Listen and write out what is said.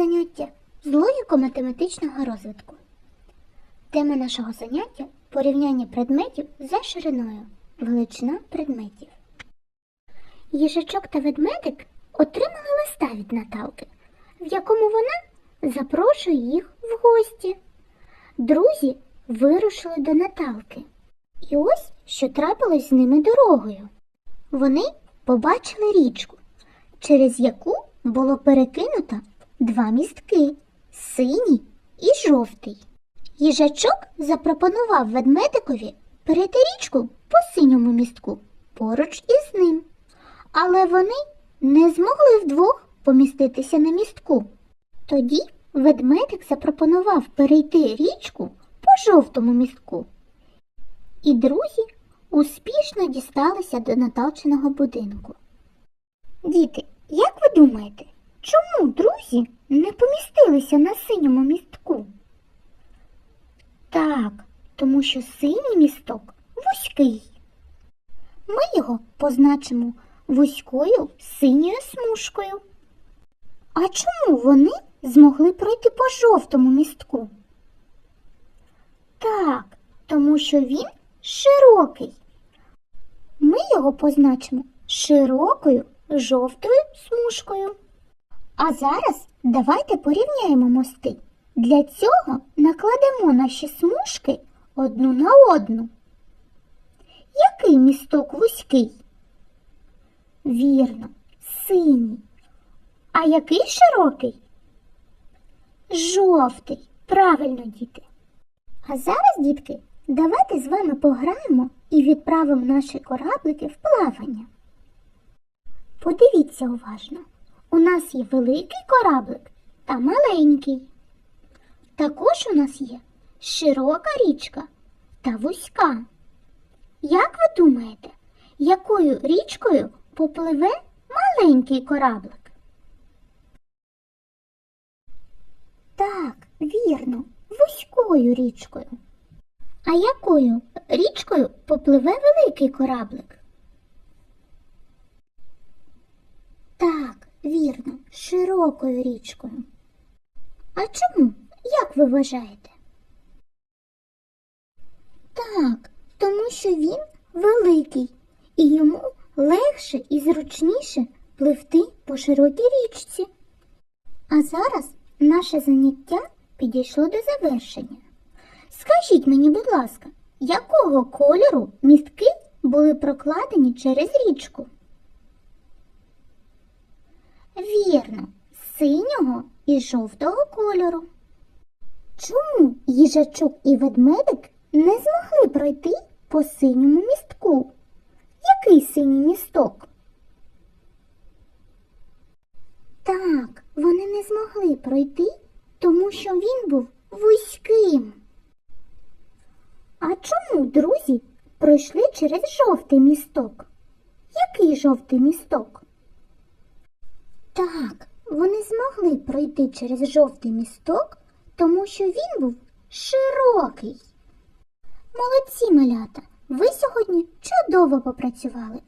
заняття з логіко-математичного розвитку. Тема нашого заняття порівняння предметів за шириною, величина предметів. Їжачок та ведмедик отримали листа від Наталки, в якому вона запрошує їх в гості. Друзі вирушили до Наталки. І ось що трапилось з ними дорогою. Вони побачили річку, через яку було перекинуто два містки синій і жовтий. Їжачок запропонував ведмедикові перейти річку по синьому містку поруч із ним. Але вони не змогли вдвох поміститися на містку. Тоді ведмедик запропонував перейти річку по жовтому містку. І друзі успішно дісталися до Наталчиного будинку. Діти, як ви думаєте, чому друзі не помістилися на синьому містку? Так, тому що синій місток вузький. Ми його позначимо вузькою синьою смужкою. А чому вони змогли пройти по жовтому містку? Так, тому що він широкий. Ми його позначимо широкою жовтою смужкою. А зараз давайте порівняємо мости. Для цього накладемо наші смужки одну на одну. Який місток вузький? Вірно, синій. А який широкий? Жовтий. Правильно, діти. А зараз, дітки, давайте з вами пограємо і відправимо наші кораблики в плавання. Подивіться уважно. У нас є великий кораблик та маленький. Також у нас є широка річка та вузька. Як ви думаєте, якою річкою попливе маленький кораблик? Так, вірно, вузькою річкою. А якою річкою попливе великий кораблик? Так, вірно, широкою річкою. А чому? Як ви вважаєте? Так, тому що він великий і йому легше і зручніше пливти по широкій річці. А зараз наше заняття підійшло до завершення. Скажіть мені, будь ласка, якого кольору містки були прокладені через річку? Вірно, синього і жовтого кольору. Чому їжачок і ведмедик не змогли пройти по синьому містку? Який синій місток? Так, вони не змогли пройти, тому що він був вузьким. А чому друзі пройшли через жовтий місток? Який жовтий місток? Так, вони змогли пройти через жовтий місток, тому що він був широкий. Молодці малята, ви сьогодні чудово попрацювали.